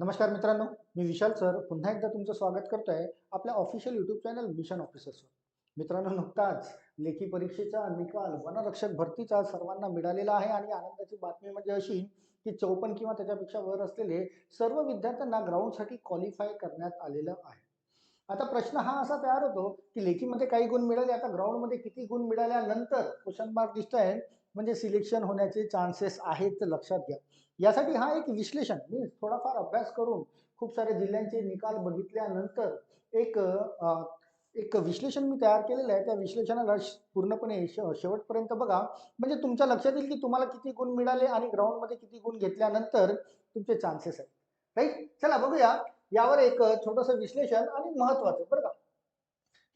नमस्कार मित्रांनो मी विशाल सर. पुन्हा एकदा तुमचं स्वागत करतो आहे आपल्या ऑफिशियल यूट्यूब चॅनल मिशन ऑफिसर्सवर मित्रांनो नुकताच लेखी परीक्षेचा निकाल वनरक्षक भरतीचा सर्वांना मिळालेला आहे आणि आनंदाची बातमी म्हणजे अशी की चौपन्न किंवा त्याच्यापेक्षा वर असलेले सर्व विद्यार्थ्यांना ग्राउंडसाठी क्वालिफाय करण्यात आलेलं आहे. आता प्रश्न हा असा तयार होतो की लेखीमध्ये काही गुण मिळाले आता ग्राउंडमध्ये किती गुण मिळाल्यानंतर क्वेश्चन मार्क दिसत आहे म्हणजे सिलेक्शन होण्याचे चान्सेस आहेत लक्षात घ्या. यासाठी हा एक विश्लेषण मी थोडाफार अभ्यास करून खूप सारे जिल्ह्यांचे निकाल बघितल्यानंतर एक एक विश्लेषण मी तयार केलेलं आहे. त्या विश्लेषणाला पूर्णपणे शेवटपर्यंत बघा. म्हणजे तुमच्या लक्षात येईल की तुम्हाला किती गुण मिळाले आणि ग्राउंडमध्ये किती गुण घेतल्यानंतर तुमचे चान्सेस आहेत. राईट? चला बघूया. यावर एक छोटंसं विश्लेषण आणि महत्वाचं बरं का?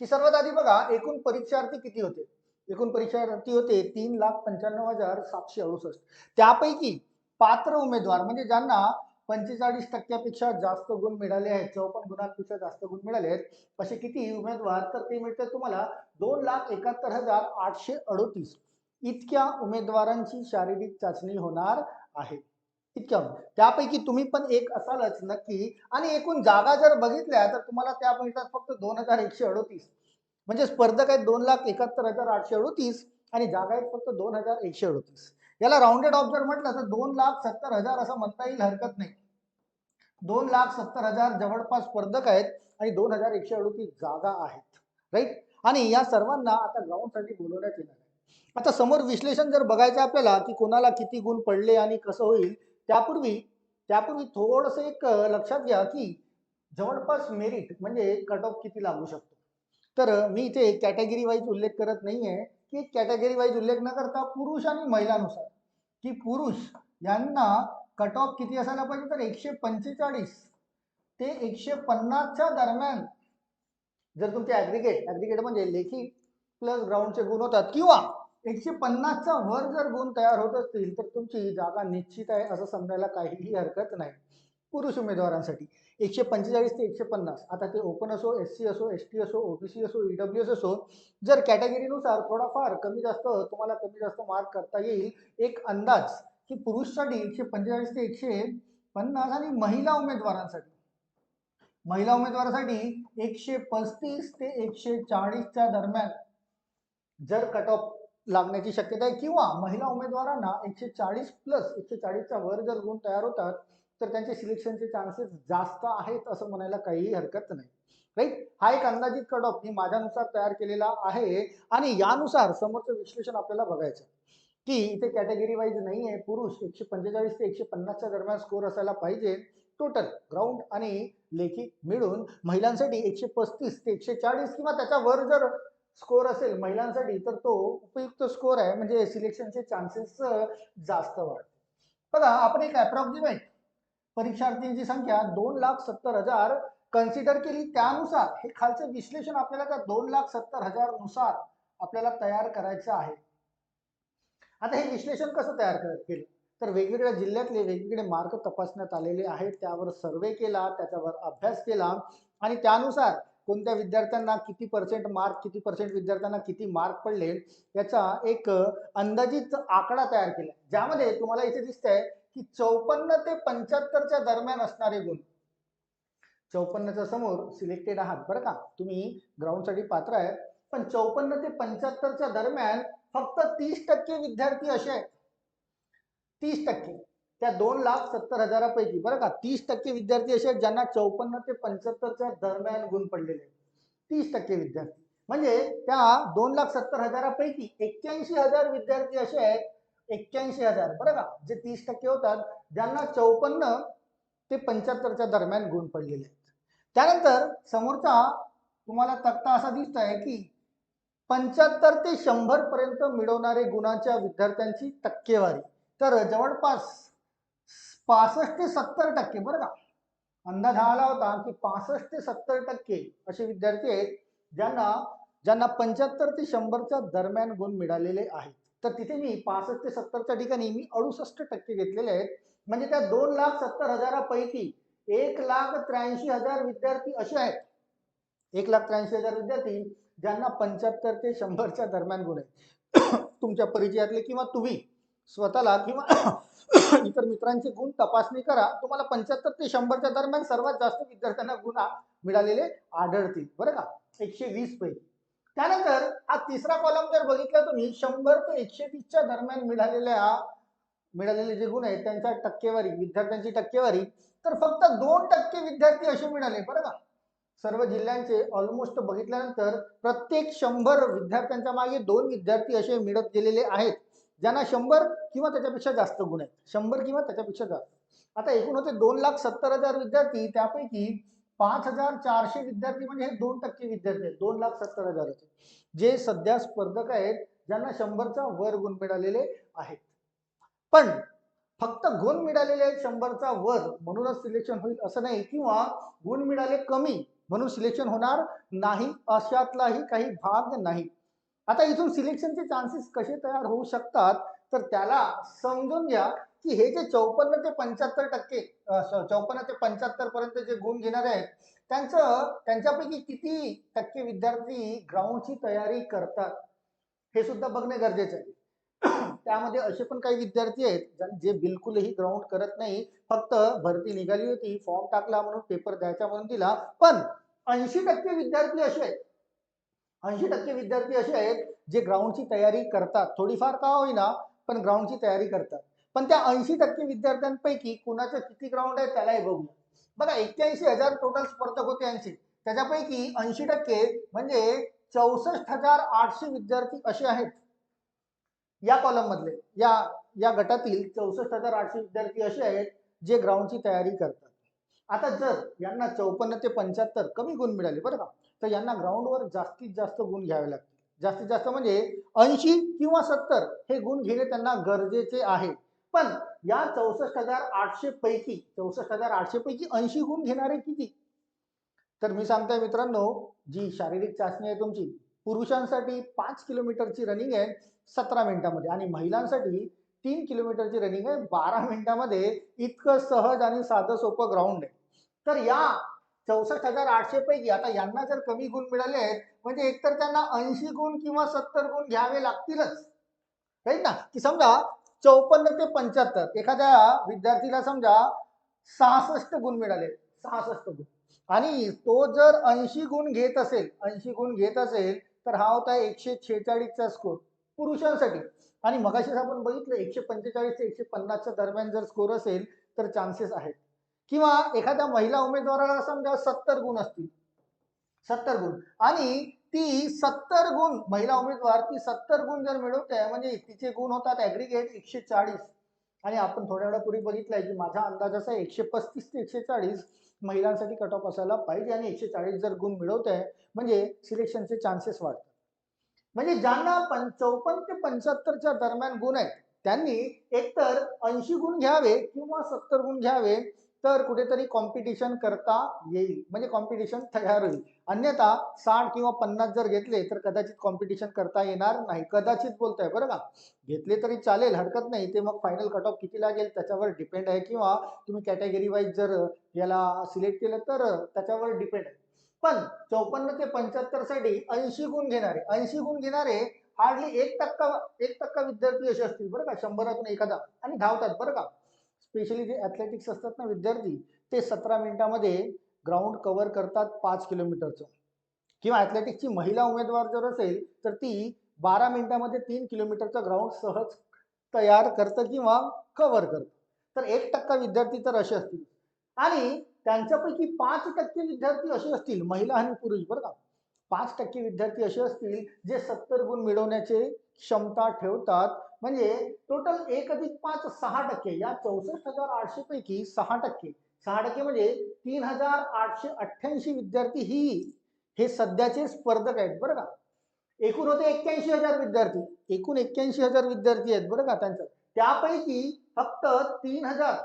की सर्वात आधी बघा एकूण परीक्षार्थी किती होते? एकूण परीक्षार्थी होते तीन लाख पंच्याण्णव हजार सातशे अडुसष्ट. त्यापैकी पात्र उमेदवार म्हणजे ज्यांना पंचेचाळीस टक्क्यापेक्षा जास्त गुण मिळाले आहेत चौपन्न गुणांपेक्षा जास्त गुण मिळाले आहेत असे किती उमेदवार? तर ते मिळते तुम्हाला दोन लाख एकाहत्तर हजार आठशे अडोतीस. इतक्या उमेदवारांची शारीरिक चाचणी होणार आहे. इतक्या. त्यापैकी तुम्ही पण एक असालच नक्की. आणि एकूण जागा जर बघितल्या तर तुम्हाला त्या मिळतात फक्त दोन हजार एकशे अडोतीस. म्हणजे स्पर्धक आहेत दोन लाख एकाहत्तर हजार आठशे अडोतीस आणि जागा आहेत फक्त दोन हजार एकशे अडोतीस. याला राऊंडेड ऑफ जर म्हटलं तर दोन लाख सत्तर हजार असं म्हणता येईल हरकत नाही. दोन लाख सत्तर हजार जवळपास स्पर्धक आहेत आणि दोन हजार एकशे अडोतीस जागा आहेत. राईट आणि या सर्वांना आता ग्राउंडसाठी बोलवण्यात येणार आहे. आता समोर विश्लेषण जर बघायचं आपल्याला की कोणाला किती गुण पडले आणि कसं होईल त्यापूर्वी त्यापूर्वी थोडंसं एक लक्षात घ्या की जवळपास मेरिट म्हणजे कट ऑफ किती लागू शकतो. तर मी इथे कॅटेगरी वाईज उल्लेख करत नाहीये की कॅटेगरी वाईज उल्लेख न करता पुरुष आणि महिलानुसार. की पुरुष यांना कट ऑफ किती असायला पाहिजे? तर एकशे पंचेचाळीस. ते एकशे पन्नासच्या दरम्यान जर तुमचे ॲग्रिगेट ॲग्रिगेट म्हणजे लेखी प्लस ग्राउंडचे गुण होतात. किंवा एकशे पन्नासचा वर जर गुण तयार होत असतील तर तुमची जागा निश्चित आहे असं समजायला काहीही हरकत नाही. पुरुष उमेदवारांसाठी. एकशे पंचेचाळीस ते एकशे पन्नास. आता ते ओपन असो एस सी असो एस टी असो ओबीसी असो ईडब्ल्यू एस असो जर कॅटेगरीनुसार थोडाफार कमी जास्त तुम्हाला कमी जास्त मार्क करता येईल एक अंदाज की पुरुषसाठी एकशे पंचेचाळीस ते एकशे पन्नास आणि महिला उमेदवारांसाठी. महिला उमेदवारासाठी एकशे पस्तीस ते एकशे चाळीसच्या दरम्यान जर कट ऑफ लागण्याची शक्यता आहे किंवा महिला उमेदवारांना एकशे चाळीस प्लस एकशे चाळीसच्या वर जर गुण तयार होतात तर त्यांचे सिलेक्शनचे चान्सेस जास्त आहेत असं म्हणायला काहीही हरकत नाही. राईट हा एक अंदाजित कट ऑफ मी माझ्यानुसार तयार केलेला आहे आणि यानुसार समोरचं विश्लेषण आपल्याला बघायचं की इथे कॅटेगरी वाईज नाही आहे पुरुष एकशे पंचेचाळीस ते एकशे पन्नासच्या दरम्यान स्कोर असायला पाहिजे. टोटल ग्राउंड आणि लेखी मिळून महिलांसाठी एकशे पस्तीस ते एकशे चाळीस किंवा त्याच्या वर जर स्कोर असेल महिलांसाठी तर तो उपयुक्त स्कोर आहे. म्हणजे सिलेक्शनचे चान्सेस जास्त वाढते बघा आपण एक अप्रॉक्सिमेट परीक्षार्थींची संख्या दोन लाख सत्तर हजार. कन्सिडर केली त्यानुसार हे खालचं विश्लेषण आपल्याला त्या दोन लाख सत्तर हजारनुसार आपल्याला तयार करायचं आहे? आता हे विश्लेषण कसं तयार केलं? तर वेगवेगळ्या जिल्ह्यातले वेगवेगळे मार्क तपासण्यात आलेले आहेत. त्यावर सर्वे केला त्याच्यावर अभ्यास केला आणि त्यानुसार कोणत्या विद्यार्थ्यांना किती पर्सेंट मार्क किती पर्सेंट विद्यार्थ्यांना किती मार्क पडले याचा एक अंदाजित आकडा तयार केला. ज्यामध्ये तुम्हाला इथे दिसतंय की चौपन्न ते पंच्याहत्तरच्या दरम्यान असणारे गुण. चौपन्नच्या समोर सिलेक्टेड आहात बरं का? तुम्ही ग्राउंडसाठी पात्र आहे. पण चौपन्न ते पंच्याहत्तरच्या दरम्यान फक्त तीस टक्के विद्यार्थी असे आहेत. तीस टक्के. त्या दोन लाख सत्तर हजारापैकी बरं का? तीस टक्के विद्यार्थी असे आहेत ज्यांना चौपन्न ते पंच्याहत्तरच्या दरम्यान गुण पडलेले आहेत. तीस टक्के विद्यार्थी. म्हणजे त्या दोन लाख सत्तर हजारापैकी एक्क्याऐंशी हजार विद्यार्थी असे आहेत एक्क्याऐंशी हजार बरं का? जे तीस टक्के होतात ज्यांना चौपन्न ते पंच्याहत्तरच्या दरम्यान गुण पडलेले आहेत. त्यानंतर समोरचा तुम्हाला तक्ता असा दिसत आहे की पंच्याहत्तर ते शंभर पर्यंत मिळवणारे गुणांच्या विद्यार्थ्यांची टक्केवारी. तर जवळपास पासष्ट ते सत्तर टक्के बरं का? अंदाज हा आला होता की पासष्ट ते सत्तर टक्के असे विद्यार्थी आहेत ज्यांना ज्यांना पंच्याहत्तर ते शंभरच्या दरम्यान गुण मिळालेले आहेत. तर तिथे मी पासष्ट ते सत्तरच्या ठिकाणी मी अडुसष्ट टक्के घेतलेले आहेत. म्हणजे त्या दोन लाख सत्तर हजारापैकी एक लाख त्र्याऐंशी हजार विद्यार्थी असे आहेत. एक लाख त्र्याऐंशी हजार विद्यार्थी ज्यांना पंच्याहत्तर ते शंभरच्या दरम्यान गुण आहेत. तुमच्या परिचयातले किंवा तुम्ही स्वतःला किंवा इतर मित्रांचे गुण तपासणी करा. तुम्हाला पंच्याहत्तर ते शंभरच्या दरम्यान सर्वात जास्त विद्यार्थ्यांना गुन्हा मिळालेले आढळतील. बरं का? एकशे वीस पैकी. त्यानंतर हा तिसरा कॉलम जर बघितला तुम्ही शंभर ते एकशे तीसच्या दरम्यान मिळालेल्या मिळालेले जे गुण आहेत त्यांच्या टक्केवारी विद्यार्थ्यांची टक्केवारी तर फक्त दोन टक्के विद्यार्थी असे मिळाले बरं का? सर्व जिल्ह्यांचे ऑलमोस्ट बघितल्यानंतर प्रत्येक शंभर विद्यार्थ्यांच्या मागे दोन विद्यार्थी असे मिळत गेलेले आहेत ज्यांना शंभर किंवा त्याच्यापेक्षा जास्त गुण आहेत. शंभर किंवा त्याच्यापेक्षा जास्त. आता एकूण होते दोन लाख सत्तर हजार विद्यार्थी त्यापैकी पाच हजार चारशे विद्यार्थी म्हणजे हे दोन टक्के विद्यार्थी आहेत. दोन लाख सत्तर हजाराचे. जे सध्या स्पर्धक आहेत ज्यांना शंभरचा वर गुण मिळालेले आहेत. पण फक्त गुण मिळालेले आहेत शंभरचा वर म्हणूनच सिलेक्शन होईल असं नाही. किंवा गुण मिळाले कमी म्हणून सिलेक्शन होणार नाही अशातलाही काही भाग नाही. आता इथून सिलेक्शनचे चान्सेस कसे तयार होऊ शकतात? तर त्याला समजून घ्या. की हे जे चौपन्न ते पंच्याहत्तर टक्के चौपन्न ते पंच्याहत्तर पर्यंत जे गुण घेणारे आहेत त्यांचं त्यांच्यापैकी किती टक्के विद्यार्थी ग्राउंडची तयारी करतात हे सुद्धा बघणे गरजेचं आहे. त्यामध्ये असे पण काही विद्यार्थी आहेत जे बिलकुलही ग्राउंड करत नाही फक्त भरती निघाली होती फॉर्म टाकला म्हणून पेपर द्यायचा म्हणून दिला पण ऐंशी टक्के विद्यार्थी असे आहेत. ऐंशी टक्के विद्यार्थी असे आहेत जे ग्राउंडची तयारी करतात. थोडीफार का होईना पण ग्राउंडची तयारी करतात. पण त्या ऐंशी टक्के विद्यार्थ्यांपैकी कुणाचं किती ग्राउंड आहे त्यालाही बघूया बघा एक्क्याऐंशी हजार टोटल स्पर्धक होते ऐंशी. त्याच्यापैकी ऐंशी टक्के म्हणजे चौसष्ट हजार आठशे विद्यार्थी असे आहेत. या कॉलम मधले या या गटातील चौसष्ट हजार आठशे विद्यार्थी असे आहेत जे ग्राउंडची तयारी करतात. आता जर यांना चौपन्न ते पंच्याहत्तर कमी गुण मिळाले बरं का? तर यांना ग्राउंडवर जास्तीत जास्त गुण घ्यावे लागतील. जास्तीत जास्त म्हणजे ऐंशी किंवा सत्तर हे गुण घेणे त्यांना गरजेचे आहे. पण या चौसष्ट हजार आठशे पैकी चौसष्ट हजार आठशे पैकी ऐंशी गुण घेणारे किती? तर मी सांगतोय मित्रांनो जी शारीरिक चाचणी आहे तुमची पुरुषांसाठी पाच किलोमीटरची रनिंग आहे सतरा मिनिटामध्ये आणि महिलांसाठी तीन किलोमीटरची रनिंग आहे बारा मिनिटामध्ये. इतकं सहज आणि साधं सोपं ग्राउंड आहे. तर या चौसष्ट हजार आठशे पैकी आता यांना जर कमी गुण मिळाले आहेत म्हणजे एकतर त्यांना ऐंशी गुण किंवा सत्तर गुण घ्यावे लागतीलच. राईट ना? की समजा चौपन्न ते पंच्याहत्तर. एखाद्या विद्यार्थीला समजा सहासष्ट गुण मिळाले. सहासष्ट गुण. आणि तो जर ऐंशी गुण घेत असेल ऐंशी गुण घेत असेल तर हा होता एकशे छेचाळीसचा स्कोर पुरुषांसाठी. आणि मगाशीच आपण बघितलं एकशे पंचेचाळीस ते एकशे पन्नासच्या दरम्यान जर स्कोर असेल तर चान्सेस आहेत. किंवा एखाद्या महिला उमेदवाराला समजा सत्तर गुण असतील. सत्तर गुण. आणि ती सत्तर गुण महिला उमेदवार ती सत्तर गुण जर मिळवते म्हणजे तिचे गुण होतात ऍग्रिगेट एकशे चाळीस. आणि आपण थोड्या वेळापूर्वी बघितलंय की माझा अंदाज असा एकशे पस्तीस ते एकशे चाळीस महिलांसाठी कट ऑफ असायला पाहिजे आणि एकशे चाळीस जर गुण मिळवत आहे म्हणजे सिलेक्शनचे चान्सेस वाढतात. म्हणजे ज्यांना पण चौपन्न ते पंच्याहत्तरच्या दरम्यान गुण आहेत त्यांनी एकतर ऐंशी गुण घ्यावे किंवा सत्तर गुण घ्यावे तर कुठेतरी कॉम्पिटिशन करता येईल. म्हणजे कॉम्पिटिशन तयार होईल. अन्यथा साठ किंवा पन्नास जर घेतले तर कदाचित कॉम्पिटिशन करता येणार नाही. कदाचित बोलताय बरं का? घेतले तरी चालेल हरकत नाही. ते मग फायनल कट ऑफ किती लागेल त्याच्यावर डिपेंड आहे. किंवा तुम्ही कॅटेगरी वाईज जर याला सिलेक्ट केलं तर त्याच्यावर डिपेंड आहे. पण चौपन्न ते पंच्याहत्तरसाठी ऐंशी गुण घेणारे ऐंशी गुण घेणारे हार्डली एक टक्का एक टक्का विद्यार्थी असे असतील बरं का? शंभरातून एखादा. आणि धावतात बरं का? स्पेशली जे ॲथलेटिक्स असतात ना विद्यार्थी ते सतरा मिनिटामध्ये ग्राउंड कव्हर करतात पाच किलोमीटरचं किंवा ॲथलेटिक्सची महिला उमेदवार जर असेल तर ती बारा मिनिटामध्ये तीन किलोमीटरचं ग्राउंड सहज तयार करतं किंवा कव्हर करतं. तर एक टक्का विद्यार्थी तर असे असतील. आणि त्यांच्यापैकी पाच टक्के विद्यार्थी असे असतील महिला आणि पुरुष बरं का. पाच टक्के विद्यार्थी असे असतील जे सत्तर गुण मिळवण्याचे क्षमता ठेवतात. म्हणजे टोटल एक अधिक पाच सहा टक्के. या चौसष्ट हजार आठशे पैकी सहा टक्के. सहा टक्के म्हणजे तीन हजार आठशे अठ्ठ्याऐंशी विद्यार्थी ही हे सध्याचे स्पर्धक आहेत बरं का? एकूण होते एक्क्याऐंशी हजार विद्यार्थी. एकूण एक्क्याऐंशी हजार विद्यार्थी आहेत बरं का त्यांचं? त्यापैकी फक्त तीन हजार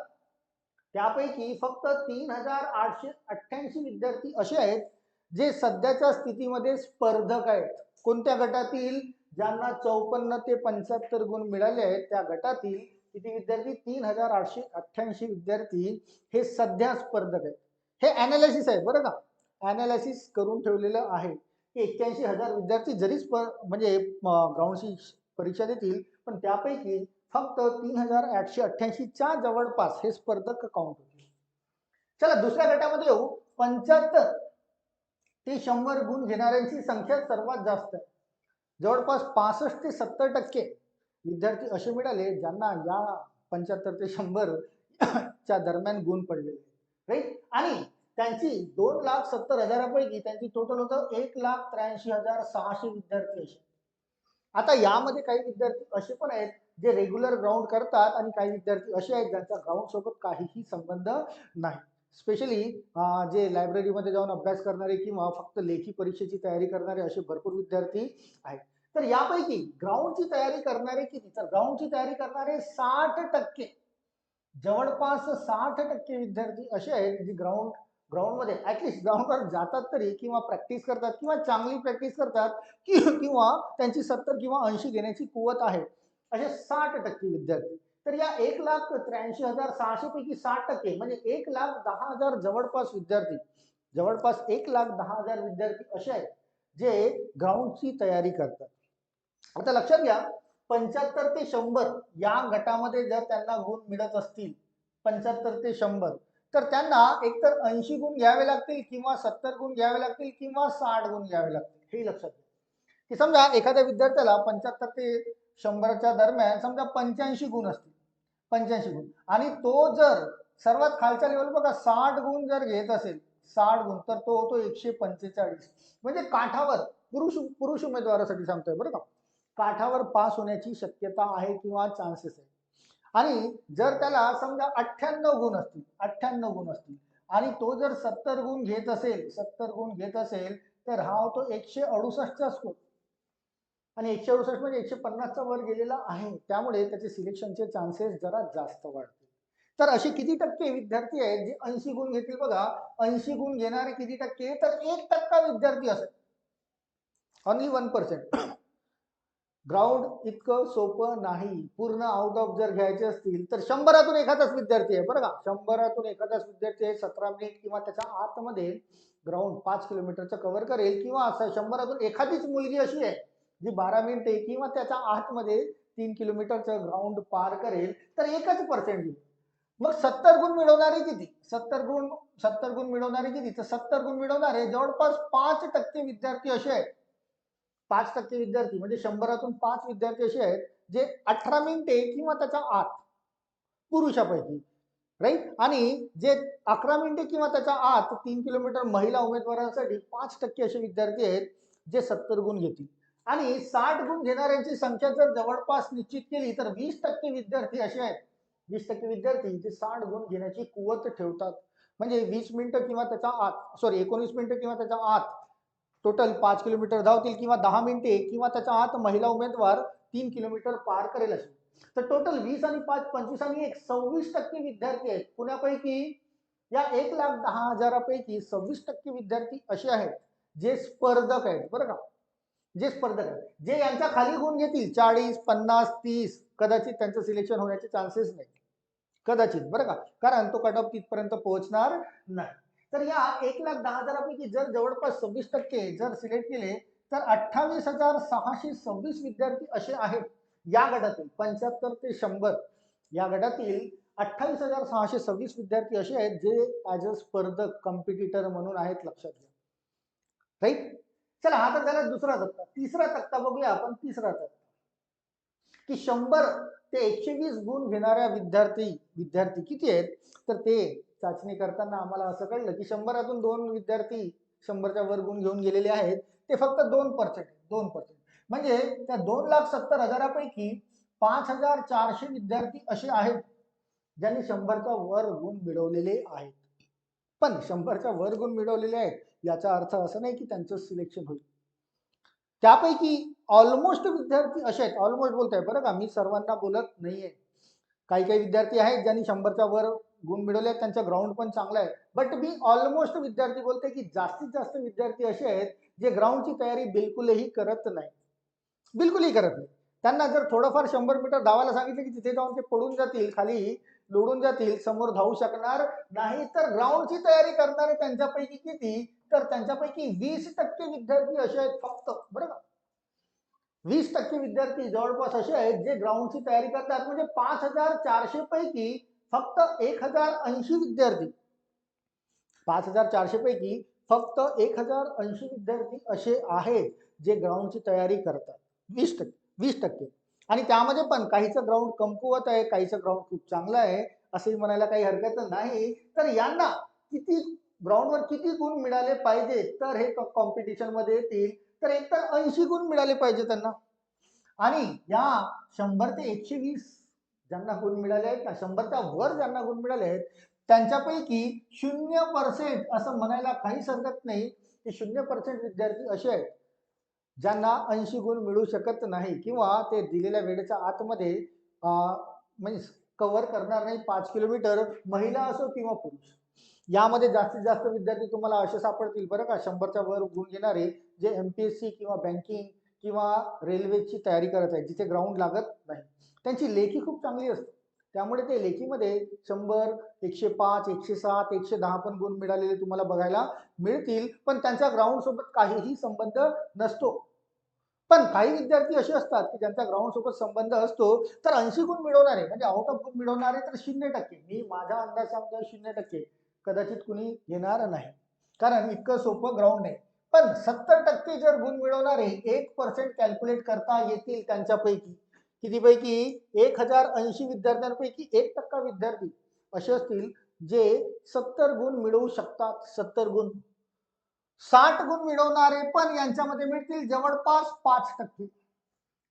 त्यापैकी फक्त तीन हजार आठशे अठ्ठ्याऐंशी विद्यार्थी असे आहेत. जे सध्याच्या स्थितीमध्ये स्पर्धक आहेत कोणत्या गटातील? ज्यांना चौपन्न ते पंच्याहत्तर गुण मिळाले आहेत त्या गटातील किती विद्यार्थी? तीन हजार आठशे अठ्ठ्याऐंशी विद्यार्थी हे सध्या स्पर्धक आहेत. हे अनालिसिस आहे बरं का? अनालिसिस करून ठेवलेलं आहे. की एक्क्याऐंशी हजार विद्यार्थी जरी स्प म्हणजे ग्राउंडची परीक्षा देतील पण त्यापैकी फक्त तीन हजार आठशे अठ्ठ्याऐंशीच्या जवळपास हे स्पर्धक काउंट होते चला दुसऱ्या गटामध्ये येऊ. पंच्याहत्तर ते शंभर गुण घेणाऱ्यांची संख्या सर्वात जास्त आहे. जवळपास पासष्ट ते सत्तर टक्के विद्यार्थी असे मिळाले ज्यांना या पंच्याहत्तर ते शंभर च्या दरम्यान गुण पडलेले राईट आणि त्यांची दोन लाख सत्तर हजारापैकी त्यांची टोटल होतं एक लाख त्र्याऐंशी हजार सहाशे विद्यार्थी असे. आता यामध्ये काही विद्यार्थी असे पण आहेत जे रेग्युलर ग्राउंड करतात आणि काही विद्यार्थी असे आहेत ज्यांचा ग्राउंड सोबत काहीही संबंध नाही. स्पेशली जे लायब्ररीमध्ये जाऊन अभ्यास करणारे किंवा फक्त लेखी परीक्षेची तयारी करणारे असे भरपूर विद्यार्थी आहेत. तर यापैकी ग्राउंडची तयारी करणारे किती? तर ग्राउंडची तयारी करणारे साठ टक्के जवळपास साठ टक्के विद्यार्थी असे आहेत जे ग्राउंड ग्राउंडमध्ये ऍटलिस्ट ग्राउंडवर जातात तरी किंवा प्रॅक्टिस करतात किंवा चांगली प्रॅक्टिस करतात कि किंवा त्यांची सत्तर किंवा ऐंशी घेण्याची कुवत आहे. असे साठ टक्के विद्यार्थी. तर या एक लाख त्र्याऐंशी हजार सहाशे पैकी साठ टक्के म्हणजे एक लाख दहा हजार जवळपास विद्यार्थी जवळपास एक लाख दहा हजार विद्यार्थी असे आहेत जे ग्राउंडची तयारी करतात. आता लक्षात घ्या पंच्याहत्तर ते शंभर या गटामध्ये जर त्यांना गुण मिळत असतील पंच्याहत्तर ते शंभर तर त्यांना एकतर ऐंशी गुण घ्यावे लागतील किंवा सत्तर गुण घ्यावे लागतील किंवा साठ गुण घ्यावे लागतील हे लक्षात घ्या. की समजा एखाद्या विद्यार्थ्याला पंच्याहत्तर ते शंभरच्या दरम्यान समजा पंच्याऐंशी गुण असतील पंच्याऐंशी गुण. आणि तो जर सर्वात खालच्या लेवल बघा साठ गुण जर घेत असेल साठ गुण तर तो होतो एकशे पंचेचाळीस. म्हणजे काठावर पुरुष पुरुष उमेदवारासाठी सांगतोय बरं का. काठावर पास होण्याची शक्यता आहे किंवा चान्सेस आहे आणि जर त्याला समजा अठ्ठ्याण्णव गुण असतील अठ्ठ्याण्णव गुण असतील आणि तो जर सत्तर गुण घेत असेल सत्तर गुण घेत असेल तर हा होतो एकशे अडुसष्टचा स्कोर आणि एकशे अडुसष्ट म्हणजे एकशे पन्नासचा वर गेलेला आहे. त्यामुळे त्याचे सिलेक्शनचे चान्सेस जरा जास्त वाढतील. तर असे किती टक्के विद्यार्थी आहेत जे ऐंशी गुण घेतील बघा. ऐंशी गुण घेणारे किती टक्के? तर एक टक्का विद्यार्थी असेल. ऑनली वन पर्सेंट ग्राउंड इतकं सोपं नाही. पूर्ण आउट ऑफ जर घ्यायचे असतील तर शंभरातून एखादाच विद्यार्थी आहे बरं का. शंभरातून एखादाच विद्यार्थी आहे सतरा मिनिट किंवा त्याच्या आतमध्ये ग्राउंड पाच किलोमीटरचं कव्हर करेल किंवा असं शंभरातून एखादीच मुलगी अशी आहे जी बारा मिनिटे किंवा त्याच्या आतमध्ये तीन किलोमीटरचं ग्राउंड पार करेल तर एकच पर्सेंट येईल मग सत्तर गुण मिळवणारे किती? सत्तर गुण सत्तर गुण मिळवणारे किती? तर सत्तर गुण मिळवणारे जवळपास पाच टक्के विद्यार्थी असे आहेत. पाच टक्के विद्यार्थी म्हणजे शंभरातून पाच विद्यार्थी असे आहेत जे अठरा मिनिटे किंवा त्याच्या आत पुरुषापैकी. राईट आणि जे अकरा मिनिटे किंवा त्याच्या आत तीन किलोमीटर महिला उमेदवारांसाठी पाच टक्के असे विद्यार्थी आहेत जे सत्तर गुण घेतील. आणि साठ गुण घेणाऱ्यांची संख्या जर जवळपास निश्चित केली तर वीस टक्के विद्यार्थी असे आहेत. वीस टक्के विद्यार्थी जे साठ गुण घेण्याची कुवत ठेवतात. म्हणजे वीस मिनिटं किंवा त्याच्या आत सॉरी एकोणीस मिनिटं किंवा त्याच्या आत टोटल पाच किलोमीटर धावतील किंवा दहा मिनिटे किंवा त्याच्या आत महिला उमेदवार तीन किलोमीटर पार करेल असेल तर टोटल वीस आणि पाच पंचवीस आणि एक सव्वीस टक्के विद्यार्थी आहेत. पुण्यापैकी या एक लाख दहा हजारापैकी सव्वीस टक्के विद्यार्थी असे आहेत जे स्पर्धक आहेत. बरं का? जे स्पर्धक आहेत जे यांच्या खाली गुण घेतील चाळीस पन्नास तीस कदाचित त्यांचं सिलेक्शन होण्याचे चान्सेस नाही. कदाचित बरं का? कारण तो कट ऑफ तिथपर्यंत पोहोचणार नाही. तर या एक लाख दहा हजारापैकी जर जवळपास सव्वीस टक्के जर सिलेक्ट केले तर अठ्ठावीस हजार सहाशे सव्वीस विद्यार्थी असे आहेत. या गटातील पंच्याहत्तर ते शंभर या गटातील अठ्ठावीस हजार सहाशे सव्वीस विद्यार्थी असे आहेत जे ॲज अ स्पर्धक कॉम्पिटिटर म्हणून आहेत लक्षात घ्या. राईट चला हा तर झाला दुसरा तक्ता. तिसरा तक्ता बघूया आपण तिसरा तक्ता. की शंभर ते एकशे वीस गुण घेणाऱ्या विद्यार्थी विद्यार्थी किती आहेत? तर ते चाचणी करताना आम्हाला असं कळलं की शंभरातून दोन विद्यार्थी शंभरच्या वर गुण घेऊन गेलेले आहेत. ते फक्त दोन पर्सेंट दोन पर्सेंट म्हणजे त्या दोन लाख सत्तर हजारापैकी पाच हजार चारशे विद्यार्थी असे आहेत ज्यांनी शंभरच्या वर गुण मिळवलेले आहेत. पण शंभरच्या वर गुण मिळवलेले आहेत याचा अर्थ असं नाही की त्यांचं सिलेक्शन होईल. त्यापैकी ऑलमोस्ट विद्यार्थी असे आहेत ऑलमोस्ट बोलताय बरं का? मी सर्वांना बोलत नाहीये. काही काही विद्यार्थी आहेत ज्यांनी शंभरच्या वर गुण मिळवले आहेत त्यांचा ग्राउंड पण चांगला आहे. बट मी ऑलमोस्ट विद्यार्थी बोलते की जास्तीत जास्त विद्यार्थी असे आहेत जे ग्राउंडची तयारी बिलकुलही करत नाही बिलकुलही करत नाही त्यांना जर थोडंफार शंभर मीटर धावायला सांगितलं की तिथे जाऊन ते पडून जातील खाली लोडून जातील समोर धावू शकणार नाही तर ग्राउंडची तयारी करणारे त्यांच्यापैकी किती? तर त्यांच्यापैकी वीस टक्के विद्यार्थी असे आहेत फक्त बरं का वीस टक्के विद्यार्थी जवळपास असे आहेत जे ग्राउंडची तयारी करतात. म्हणजे पाच हजार चारशे पैकी फक्त एक हजार ऐंशी विद्यार्थी. पाच हजार चारशे पैकी फक्त एक हजार ऐंशी विद्यार्थी असे आहेत जे ग्राउंडची तयारी करतात. वीस टक्के वीस टक्के. आणि त्यामध्ये पण काहीचं ग्राउंड कमकुवत आहे काहीचं ग्राउंड खूप चांगलं आहे असंही म्हणायला काही हरकत नाही. तर यांना किती ग्राउंडवर किती गुण मिळाले पाहिजे तर हे कॉम्पिटिशनमध्ये येतील. तर एकतर ऐंशी गुण मिळाले पाहिजे त्यांना. आणि या शंभर ते एकशे वीस ज्यांना गुण मिळाले आहेत ना शंभरच्या वर ज्यांना गुण मिळाले आहेत त्यांच्यापैकी शून्य पर्सेंट असं म्हणायला काहीच हरकत नाही. की शून्य पर्सेंट विद्यार्थी असे आहेत. ज्यांना ऐंशी गुण मिळू शकत नाही किंवा ते दिलेल्या वेळेच्या आतमध्ये म्हणजे कव्हर करणार नाही पाच किलोमीटर महिला असो किंवा पुरुष. यामध्ये जास्तीत जास्त विद्यार्थी तुम्हाला असे सापडतील बरं का शंभरच्या वर गुण घेणारे जे एम पी एस सी किंवा बँकिंग किंवा रेल्वेची तयारी करत आहेत जिथे ग्राउंड लागत नाही. त्यांची लेखी खूप चांगली असते. त्यामुळे ते लेखीमध्ये शंभर एकशे पाच एकशे सात एकशे दहा पण गुण मिळालेले तुम्हाला बघायला मिळतील पण त्यांचा ग्राउंड सोबत काहीही संबंध नसतो. पण काही विद्यार्थी असे असतात की ज्यांचा ग्राउंड सोबत संबंध असतो तर ऐंशी गुण मिळवणारे म्हणजे आउट ऑफ गुण मिळवणारे तर शून्य टक्के. मी माझा अंदाज सांगतो शून्य टक्के. कदाचित कुणी घेणार नाही. कारण इतकं सोपं ग्राउंड आहे पण सत्तर टक्के जर गुण मिळवणारे एक पर्सेंट कॅल्क्युलेट करता येतील त्यांच्यापैकी. कितीपैकी? एक हजार ऐंशी विद्यार्थ्यांपैकी एक टक्का विद्यार्थी असे असतील जे सत्तर गुण मिळवू शकतात. सत्तर गुण. साठ गुण मिळवणारे पण यांच्यामध्ये मिळतील जवळपास पाच टक्के.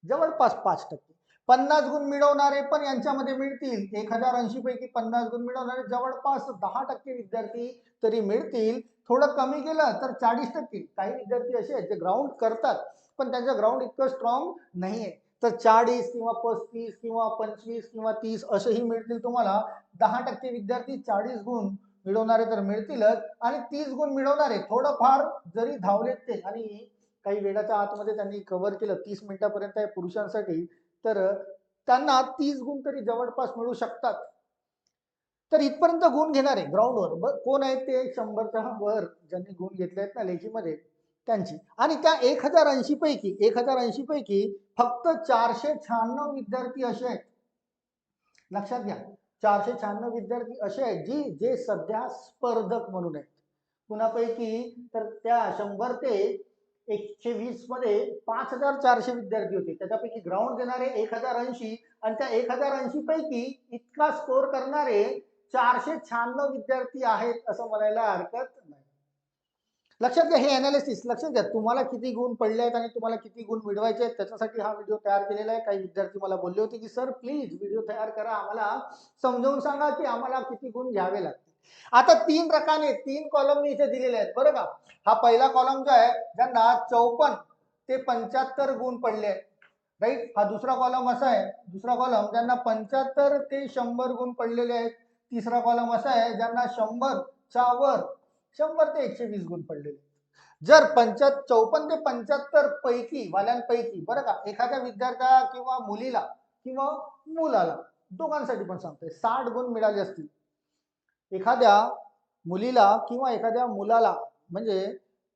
जवळपास पाच टक्के. पन्नास गुण मिळवणारे पण यांच्यामध्ये मिळतील. एक हजार ऐंशी पैकी पन्नास गुण मिळवणारे जवळपास दहा टक्के विद्यार्थी तरी मिळतील. थोडं कमी गेलं तर चाळीस टक्के. काही विद्यार्थी असे आहेत जे ग्राउंड करतात पण त्यांचं ग्राउंड इतकं स्ट्रॉंग नाही आहे तर चाळीस किंवा पस्तीस किंवा पंचवीस किंवा तीस असेही मिळतील तुम्हाला. दहा टक्के विद्यार्थी चाळीस गुण मिळवणारे तर मिळतीलच आणि तीस गुण मिळवणारे थोडंफार जरी धावलेत ते आणि काही वेळाच्या आतमध्ये त्यांनी कव्हर केलं तीस मिनिटापर्यंत आहे पुरुषांसाठी तर त्यांना तीस गुण तरी जवळपास मिळू शकतात. तर इथपर्यंत गुण घेणारे ग्राउंडवर कोण आहेत ते शंभरच्या वर ज्यांनी गुण घेतले आहेत ना लेखीमध्ये त्यांची. आणि त्या एक हजार ऐंशी पैकी एक हजार ऐंशी पैकी फक्त चारशे शहाण्णव विद्यार्थी असे आहेत. लक्षात घ्या. चारशे शहाण्णव विद्यार्थी असे आहेत जी जे सध्या स्पर्धक म्हणून आहेत. कुणापैकी? तर त्या शंभर ते एकशे वीसमध्ये पाच हजार चारशे विद्यार्थी होते. त्याच्यापैकी ग्राउंड देणारे एक हजार ऐंशी आणि त्या एक हजार ऐंशी पैकी इतका स्कोर करणारे चारशे शहाण्णव विद्यार्थी आहेत असं म्हणायला हरकत नाही. लक्षात घ्या हे अनालिसिस लक्षात घ्या तुम्हाला किती गुण पडले आहेत आणि तुम्हाला किती गुण मिळवायचे आहेत त्याच्यासाठी हा व्हिडिओ तयार केलेला आहे. काही विद्यार्थी मला बोलले होते की सर प्लीज व्हिडिओ तयार करा. आम्हाला समजावून सांगा की आम्हाला किती गुण घ्यावे लागतील. आता तीन रकाने तीन कॉलम मी इथे दिलेले आहेत. बरं का? हा पहिला कॉलम जो आहे ज्यांना चौपन्न ते पंच्याहत्तर गुण पडले आहेत. राईट हा दुसरा कॉलम असा आहे. दुसरा कॉलम ज्यांना पंच्याहत्तर ते शंभर गुण पडलेले आहेत. तिसरा कॉलम असा आहे ज्यांना शंभरच्या वर शंभर ते एकशे वीस गुण पडलेले जर पंच्या चौपन्न ते पंच्याहत्तर पैकी वाल्यांपैकी बरं का एखाद्या विद्यार्थ्या किंवा मुलीला किंवा मुलाला दोघांसाठी पण सांगतोय साठ गुण मिळाले असतील. एखाद्या मुलीला किंवा एखाद्या मुलाला म्हणजे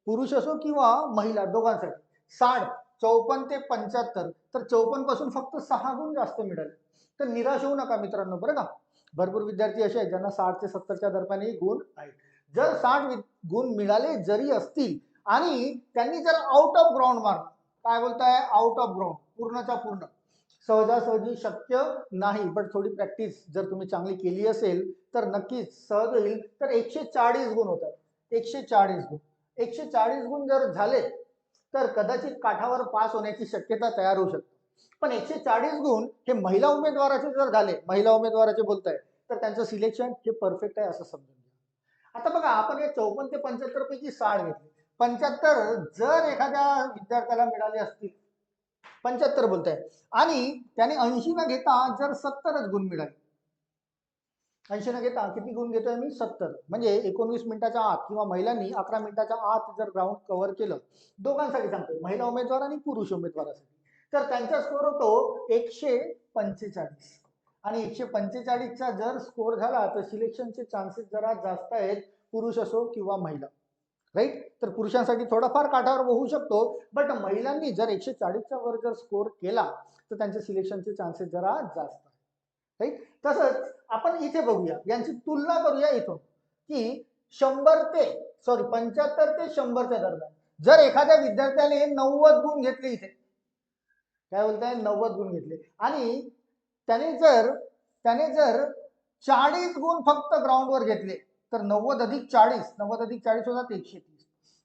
पुरुष असो किंवा महिला दोघांसाठी साठ चौपन्न ते पंच्याहत्तर तर चौपन्नपासून फक्त सहा गुण जास्त मिळाले. तर निराश होऊ नका मित्रांनो बरं का? भरपूर विद्यार्थी असे आहेत ज्यांना साठ ते सत्तरच्या दरम्यानही गुण आहेत. जर साठ गुण मिळाले जरी असतील आणि त्यांनी जर आउट ऑफ ग्राउंड मार काय बोलताय? आउट ऑफ ग्राउंड पूर्णच्या पूर्ण. सहजासहजी शक्य नाही पण थोडी प्रॅक्टिस जर तुम्ही चांगली केली असेल तर नक्कीच सहज होईल. तर एकशे चाळीस गुण होतात. एकशे चाळीस गुण. एकशे चाळीस गुण जर झाले तर कदाचित काठावर पास होण्याची शक्यता तयार होऊ शकते. पण एकशे चाळीस गुण हे महिला उमेदवाराचे जर झाले महिला उमेदवाराचे बोलताय तर त्यांचं सिलेक्शन हे परफेक्ट आहे असं समजून आता बघा आपण हे चौपन्न ते पंच्याहत्तर पैकी साठ घेतले. पंच्याहत्तर जर एखाद्या विद्यार्थ्याला मिळाले असतील पंच्याहत्तर बोलताय. आणि त्याने ऐंशी न घेता जर सत्तरच गुण मिळाले. ऐंशी न घेता किती गुण घेतोय मी? सत्तर. म्हणजे एकोणवीस मिनिटाच्या आत किंवा महिलांनी अकरा मिनिटाच्या आत जर ग्राउंड कव्हर केलं दोघांसाठी सांगतोय. महिला उमेदवार आणि पुरुष उमेदवारासाठी. तर त्यांचा स्कोर होतो एकशे पंचेचाळीस. आणि एकशे पंचेचाळीसचा जर स्कोर झाला तर सिलेक्शनचे चान्सेस जरा जास्त आहेत पुरुष असो किंवा महिला. राईट तर पुरुषांसाठी थोडाफार काठावर होऊ शकतो. बट महिलांनी जर एकशे चाळीसच्या वर जर स्कोर केला तर त्यांचे सिलेक्शनचे चान्सेस जरा जास्त राईट तसंच आपण इथे बघूया. यांची तुलना करूया इथं की शंभर ते सॉरी पंच्याहत्तर ते शंभरच्या दरम्यान. जर एखाद्या विद्यार्थ्याने नव्वद गुण घेतले इथे. काय बोलताय? नव्वद गुण घेतले. आणि त्याने जर त्याने जर चाळीस गुण फक्त ग्राउंडवर घेतले तर नव्वद अधिक चाळीस नव्वद अधिक चाळीस होतात एकशे तीस.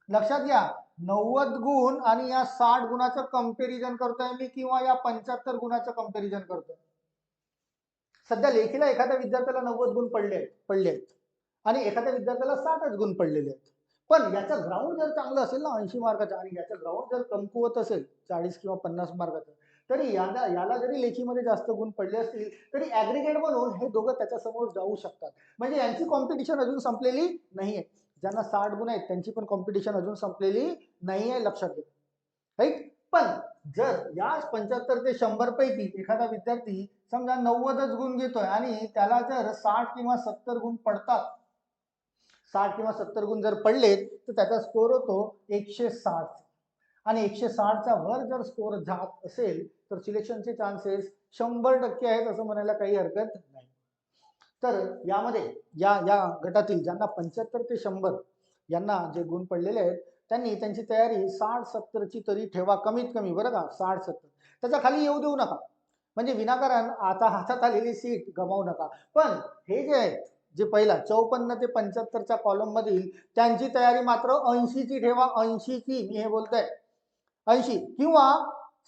लक्षात घ्या नव्वद गुण आणि या साठ गुणाचं कंपॅरिझन करतोय मी किंवा या पंच्याहत्तर गुणाचं कंपॅरिझन करतोय. सध्या लेखीला एखाद्या विद्यार्थ्याला नव्वद गुण पडले पडले आहेत. आणि एखाद्या विद्यार्थ्याला साठच गुण पडलेले आहेत. पण याचं ग्राउंड जर चांगलं असेल ना ऐंशी मार्काचं आणि याचं ग्राउंड जर कमकुवत असेल चाळीस किंवा पन्नास मार्काचं तरी याला याला जरी लेखीमध्ये जास्त गुण पडले असतील तरी ॲग्रिगेट म्हणून हे दोघं त्याच्यासमोर जाऊ शकतात. म्हणजे यांची कॉम्पिटिशन अजून संपलेली नाही आहे ज्यांना साठ गुण आहेत त्यांची पण कॉम्पिटिशन अजून संपलेली नाही आहे लक्षात घे. राईट पण जर या पंच्याहत्तर ते शंभर पैकी एखादा विद्यार्थी समजा नव्वदच गुण घेतोय आणि त्याला जर साठ किंवा सत्तर गुण पडतात साठ किंवा सत्तर गुण जर पडलेत तर त्याचा स्कोर होतो एकशे साठ. आणि एकशे साठच्या वर जर स्कोर जात असेल तर सिलेक्शनचे चान्सेस शंभर टक्के आहेत असं म्हणायला काही हरकत नाही. तर यामध्ये या या गटातील ज्यांना पंच्याहत्तर ते शंभर यांना जे गुण पडलेले आहेत त्यांनी त्यांची तयारी साठ सत्तरची तरी ठेवा कमीत कमी बरं का? साठ सत्तर. त्याच्याखाली येऊ देऊ नका. म्हणजे विनाकारण आता हातात आलेली सीट गमावू नका. पण हे जे आहेत जे पहिला चौपन्न ते पंच्याहत्तरच्या कॉलम मधील त्यांची तयारी मात्र ऐंशीची ठेवा ऐंशीची मी हे बोलतोय. ऐंशी किंवा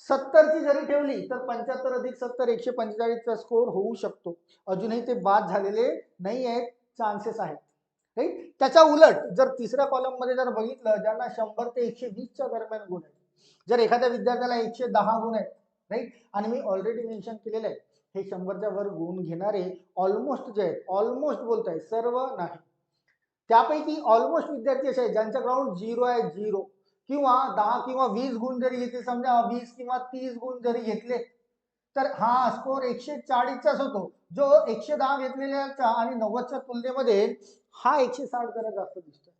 सत्तरची जरी ठेवली तर पंच्याहत्तर अधिक सत्तर एकशे पंचेचाळीसचा स्कोअर होऊ शकतो. अजूनही ते बाद झालेले नाही आहेत चान्सेस आहेत. राईट त्याच्या उलट जर तिसऱ्या कॉलममध्ये जर बघितलं ज्यांना शंभर ते एकशे वीसच्या दरम्यान गुण आहेत जर एखाद्या विद्यार्थ्याला एकशे दहा गुण आहेत राईट आणि मी ऑलरेडी मेन्शन केलेलं आहे हे शंभरच्या वर गुण घेणारे ऑलमोस्ट जे आहेत ऑलमोस्ट बोलताय सर्व नाही. त्यापैकी ऑलमोस्ट विद्यार्थी असे आहेत ज्यांचा ग्राउंड झिरो आहे झिरो किंवा दहा किंवा वीस गुण जरी घेतले समजा वीस किंवा तीस गुण जरी घेतले तर हा स्कोर एकशे चाळीसचाच होतो. जो एकशे दहा घेतलेल्याचा आणि नव्वदच्या तुलनेमध्ये हा एकशे साठ जरा जास्त दिसतोय.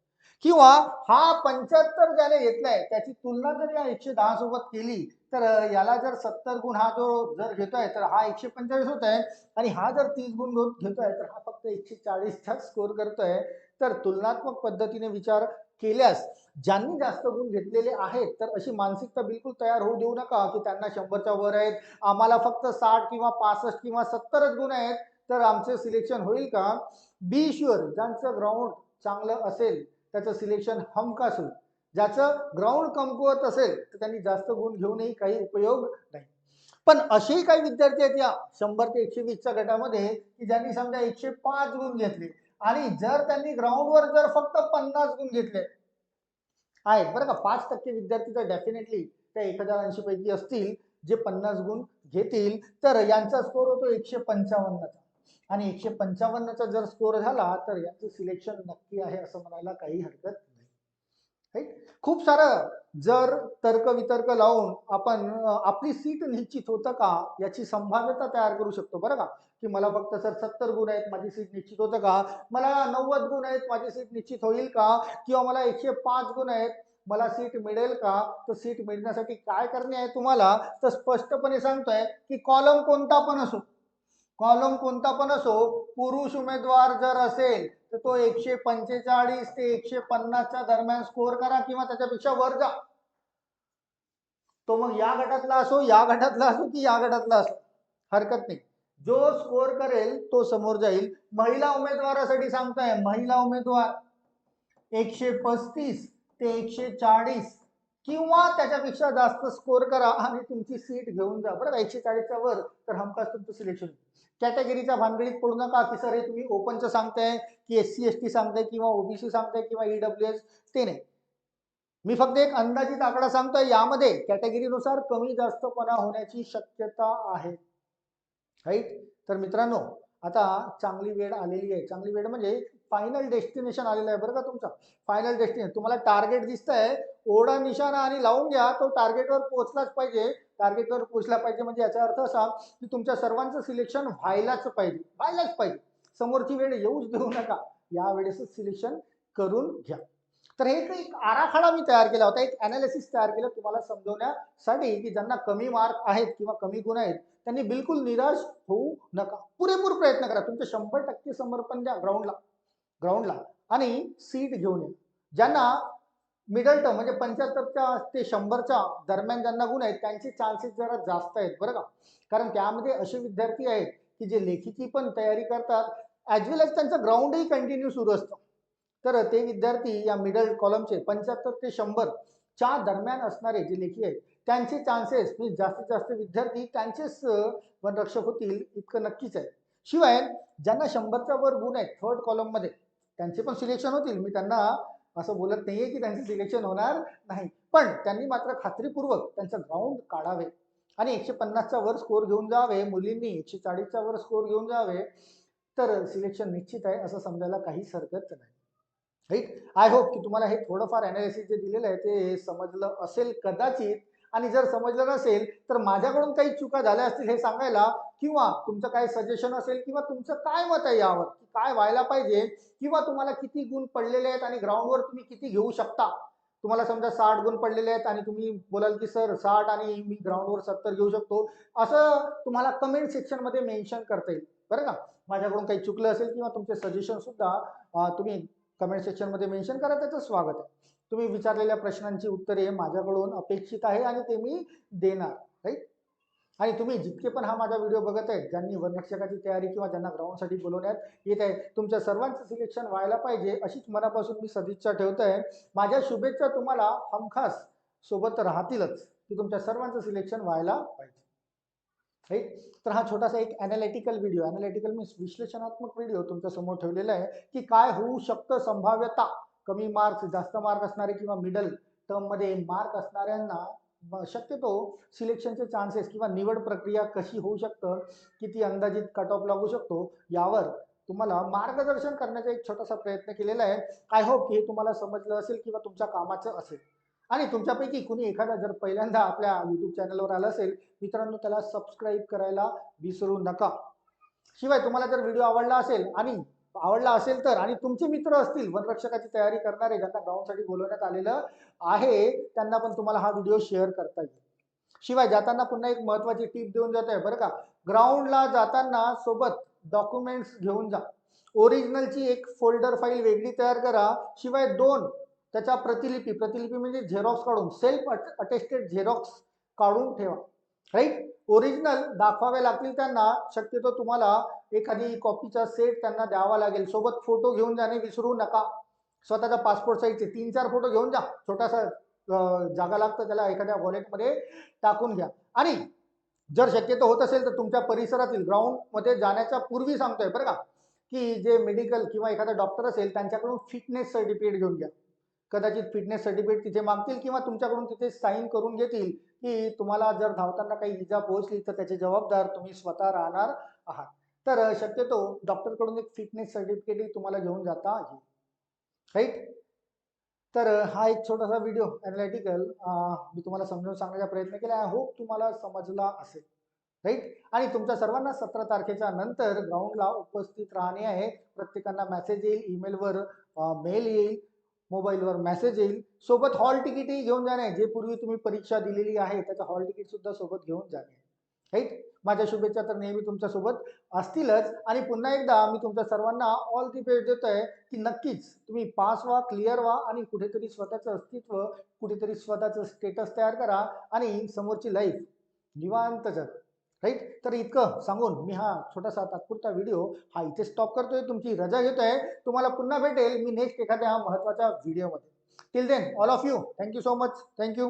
किंवा हा पंच्याहत्तर ज्याने घेतलाय त्याची तुलना जर या एकशे दहा सोबत केली तर याला जर सत्तर गुण हा जो जर घेतोय तर हा एकशे पंचेचाळीस होत आहे आणि हा जर तीस गुण घेतोय तर हा फक्त एकशे चाळीसचा स्कोर करतोय. तर तुलनात्मक पद्धतीने विचार केल्यास ज्यांनी जास्त गुण घेतलेले आहेत तर अशी मानसिकता बिलकुल तयार होऊ देऊ नका की त्यांना शंभरच्या वर आहेत. आम्हाला फक्त साठ किंवा पासष्ट किंवा सत्तरच गुण आहेत तर आमचे सिलेक्शन होईल का? बी शुअर ज्यांचं ग्राउंड चांगलं असेल त्याचं सिलेक्शन हमखास होईल. ज्याचं ग्राउंड कमकुवत असेल तर त्यांनी जास्त गुण घेऊनही काही उपयोग नाही. पण असेही काही विद्यार्थी आहेत या शंभर ते एकशे वीसच्या गटामध्ये की ज्यांनी समजा एकशे पाच गुण घेतले. आणि जर त्यांनी ग्राउंडवर जर फक्त पन्नास गुण घेतले आहेत बरं का पाच टक्के विद्यार्थी तर डेफिनेटली त्या एक हजार ऐंशी पैकी असतील जे पन्नास गुण घेतील तर यांचा स्कोर होतो एकशे पंचावन्नचा. आणि एकशे पंचावन्नचा जर स्कोर झाला तर याचं सिलेक्शन नक्की आहे असं म्हणायला काही हरकत नाही. खूप सारं जर तर्क वितर्क लावून आपण आपली सीट निश्चित होतं का याची संभाव्यता तयार करू शकतो? बरं का? की मला फक्त सर सत्तर गुण आहेत माझी सीट निश्चित होतं का? मला नव्वद गुण आहेत माझी सीट निश्चित होईल का? किंवा मला एकशे पाच गुण आहेत मला सीट मिळेल का? तर सीट मिळण्यासाठी काय करणे आहे तुम्हाला? तर स्पष्टपणे सांगतोय की कॉलम कोणता पण असो. कॉलम कोणता पण असो पुरुष उमेदवार जर असेल तर तो एकशे पंचेचाळीस ते एकशे पन्नासच्या दरम्यान स्कोर करा किंवा त्याच्यापेक्षा वर जा. तो मग या गटातला असो या गटातला असो की या गटातला असो. हरकत नाही. जो स्कोर करेल तो समोर जाईल. महिला उमेदवारासाठी सांगताय महिला उमेदवार एकशे पस्तीस ते एकशे चाळीस किंवा त्याच्यापेक्षा जास्त स्कोर करा आणि तुमची सीट घेऊन जा. बरं एकशे चाळीसच्या वर तर हमखास तुमचं सिलेक्शन कॅटेगरीच्या भानगडीत पडू नका. की सर हे तुम्ही ओपनचं सांगताय की एस सी एस टी सांगताय किंवा ओबीसी सांगताय किंवा ईडब्ल्यू एस ते नाही. मी फक्त एक अंदाजित आकडा सांगतोय. यामध्ये कॅटेगरीनुसार कमी जास्तपणा होण्याची शक्यता आहे. राईट तर मित्रांनो आता चांगली वेळ आलेली आहे. चांगली वेळ म्हणजे फायनल डेस्टिनेशन आलेलं आहे बरं का तुमचा. फायनल डेस्टिनेशन तुम्हाला टार्गेट दिसतंय ओढा निशाणा आणि लावून घ्या तो टार्गेटवर पोहोचलाच पाहिजे. टार्गेटवर पोहोचला पाहिजे म्हणजे याचा अर्थ असा की तुमच्या सर्वांचं सिलेक्शन व्हायलाच पाहिजे. व्हायलाच पाहिजे. समोरची वेळ येऊच देऊ नका. या वेळेसच सिलेक्शन करून घ्या. तर हे एक- एक आराखडा मी तयार केला होता. एक अनालिसिस तयार केलं तुम्हाला समजवण्यासाठी की ज्यांना कमी मार्क आहेत किंवा कमी गुण आहेत त्यांनी बिलकुल निराश होऊ नका. पुरेपूर प्रयत्न करा. तुमचे शंभर टक्के समर्पण द्या ग्राउंडला ग्राउंडला. आणि सीट घेऊन या. ज्यांना मिडल टर्म म्हणजे पंच्याहत्तरच्या ते शंभरच्या दरम्यान ज्यांना गुण आहेत त्यांचे चान्सेस जरा जास्त आहेत बरं का? कारण त्यामध्ये असे विद्यार्थी आहेत की जे लेखीची पण तयारी करतात ॲज वेल एज त्यांचं ग्राउंडही कंटिन्यू सुरू असतं. तर ते विद्यार्थी या मिडल कॉलमचे पंच्याहत्तर ते शंभर च्या दरम्यान असणारे जे लेखी आहेत त्यांचे चान्सेस म्हणजे जास्तीत जास्त विद्यार्थी त्यांचेच वनरक्षक होतील इतकं नक्कीच आहे. शिवाय ज्यांना शंभरच्या वर गुण आहेत थर्ड कॉलममध्ये त्यांचे पण सिलेक्शन होतील. मी त्यांना असं बोलत नाहीये की त्यांचं सिलेक्शन होणार नाही. पण त्यांनी मात्र खात्रीपूर्वक त्यांचं ग्राउंड काढावे. आणि एकशे पन्नासचा वर स्कोर घेऊन जावे. मुलींनी एकशे चाळीसचा वर स्कोर घेऊन जावे. तर सिलेक्शन निश्चित आहे असं समजायला काहीच हरकत नाही. राईट? आय होप की तुम्हाला हे थोडंफार अनालिसिस जे दिलेलं आहे ते समजलं असेल कदाचित. आणि जर समजलं नसेल तर माझ्याकडून काही चुका झाल्या असतील हे सांगायला किंवा तुमचं काय सजेशन असेल किंवा तुमचं काय मत आहे यावर की काय व्हायला पाहिजे किंवा तुम्हाला किती गुण पडलेले आहेत आणि ग्राउंडवर तुम्ही किती घेऊ शकता. तुम्हाला समजा साठ गुण पडलेले आहेत आणि तुम्ही बोलाल की सर साठ आणि मी ग्राउंडवर सत्तर घेऊ शकतो. असं तुम्हाला कमेंट सेक्शनमध्ये मेन्शन करता येईल. बरं का? माझ्याकडून काही चुकलं असेल किंवा तुमचे सजेशन सुद्धा तुम्ही कमेंट सेक्शनमध्ये मेन्शन करा त्याचं स्वागत आहे. तुम्ही विचारलेल्या प्रश्नांची उत्तरे माझ्याकडून अपेक्षित आहे आणि ते मी देणार राईट आणि तुम्ही जितके पण हा माझा व्हिडिओ बघत आहेत ज्यांनी वनरक्षकाची तयारी किंवा ज्यांना ग्राउंडसाठी बोलवण्यात येत आहे तुमच्या सर्वांचं सिलेक्शन व्हायला पाहिजे अशीच मनापासून मी सदिच्छा ठेवत आहे माझ्या शुभेच्छा तुम्हाला हमखास सोबत राहतीलच की तुमच्या सर्वांचं सिलेक्शन व्हायला पाहिजे. राईट तर हा छोटासा एक अनालिटिकल व्हिडिओ अनालिटिकल मीन्स विश्लेषणात्मक व्हिडिओ तुमच्यासमोर ठेवलेला आहे की काय होऊ शकतं संभाव्यता. कमी मार्क्स जास्त मार्क असणारे किंवा मिडल टर्ममध्ये मार्क असणाऱ्यांना शक्यतो सिलेक्शनचे चान्सेस किंवा निवड प्रक्रिया कशी होऊ शकतं किती अंदाजित कट ऑफ लागू शकतो यावर तुम्हाला मार्गदर्शन करण्याचा एक छोटासा प्रयत्न केलेला आहे. आय होप की हे तुम्हाला समजलं असेल किंवा तुमच्या कामाचं असेल. आणि तुमच्यापैकी कुणी एखादा जर पहिल्यांदा आपल्या यूट्यूब चॅनलवर आला असेल मित्रांनो त्याला सबस्क्राईब करायला विसरू नका. शिवाय तुम्हाला जर व्हिडिओ आवडला असेल आणि आवडला असेल तर आणि तुमचे मित्र असतील वनरक्षकाची तयारी करणारे ज्यांना ग्राउंडसाठी बोलवण्यात आलेलं आहे त्यांना पण तुम्हाला हा व्हिडिओ शेअर करता येईल. शिवाय जाताना पुन्हा एक महत्वाची टीप देऊन जात आहे बरं का? ग्राउंडला जाताना सोबत डॉक्युमेंट्स घेऊन जा. ओरिजिनलची एक फोल्डर फाईल वेगळी तयार करा. शिवाय दोन त्याच्या प्रतिलिपी प्रतिलिपी म्हणजे झेरॉक्स काढून सेल्फ अटेस्टेड झेरॉक्स काढून ठेवा. राईट ओरिजिनल दाखवावे लागतील त्यांना शक्यतो तुम्हाला एखादी कॉपीचा सेट त्यांना द्यावा लागेल. सोबत फोटो घेऊन जाणे विसरू नका. स्वतःचा पासपोर्ट साईजचे तीन चार फोटो घेऊन जा. छोटासा जागा लागतं त्याला एखाद्या वॉलेटमध्ये टाकून घ्या. आणि जर शक्यतो होत असेल तर तुमच्या परिसरातील ग्राउंडमध्ये जाण्याच्या पूर्वी सांगतोय बरं का की जे मेडिकल किंवा एखादा डॉक्टर असेल त्यांच्याकडून फिटनेस सर्टिफिकेट घेऊन घ्या. कदाचित फिटनेस सर्टिफिकेट तिथे मागतील किंवा तुमच्याकडून तिथे साईन करून घेतील की तुम्हाला जर धावताना काही इजा पोहोचली तर त्याचे जबाबदार तुम्ही स्वतः राहणार आहात. तर शक्यतो डॉक्टरकडून एक फिटनेस सर्टिफिकेटही तुम्हाला घेऊन जाता येईल. राईट तर हा एक छोटासा व्हिडिओ अनालिटिकल मी तुम्हाला समजावून सांगण्याचा प्रयत्न केला. आय होप तुम्हाला समजला असेल. राईट आणि तुमच्या सर्वांना सतरा तारखेच्या नंतर ग्राउंडला उपस्थित राहणे आहे. प्रत्येकांना मेसेज येईल ईमेलवर मेल येईल. मोबाईलवर मेसेज येईल. सोबत हॉल तिकीटही घेऊन जाणे जे पूर्वी तुम्ही परीक्षा दिलेली आहे त्याचं हॉल तिकीट सुद्धा सोबत घेऊन जाणे. राईट? माझ्या शुभेच्छा तर नेहमी तुमच्यासोबत असतीलच. आणि पुन्हा एकदा मी तुमच्या सर्वांना ऑल दी बेस्ट देतोय की नक्कीच तुम्ही पास व्हा क्लिअर व्हा आणि कुठेतरी स्वतःचं अस्तित्व कुठेतरी स्वतःचं स्टेटस तयार करा आणि समोरची लाईफ निवांत जग. राईट तर इतकं सांगून मी हा छोटासा तात्पुरता व्हिडिओ हा इथे स्टॉप करतोय. तुमची रजा घेतोय. तुम्हाला पुन्हा भेटेल. मी नेक्स्ट एखाद्या महत्त्वाच्या व्हिडिओमध्ये till then all of you thank you so much thank you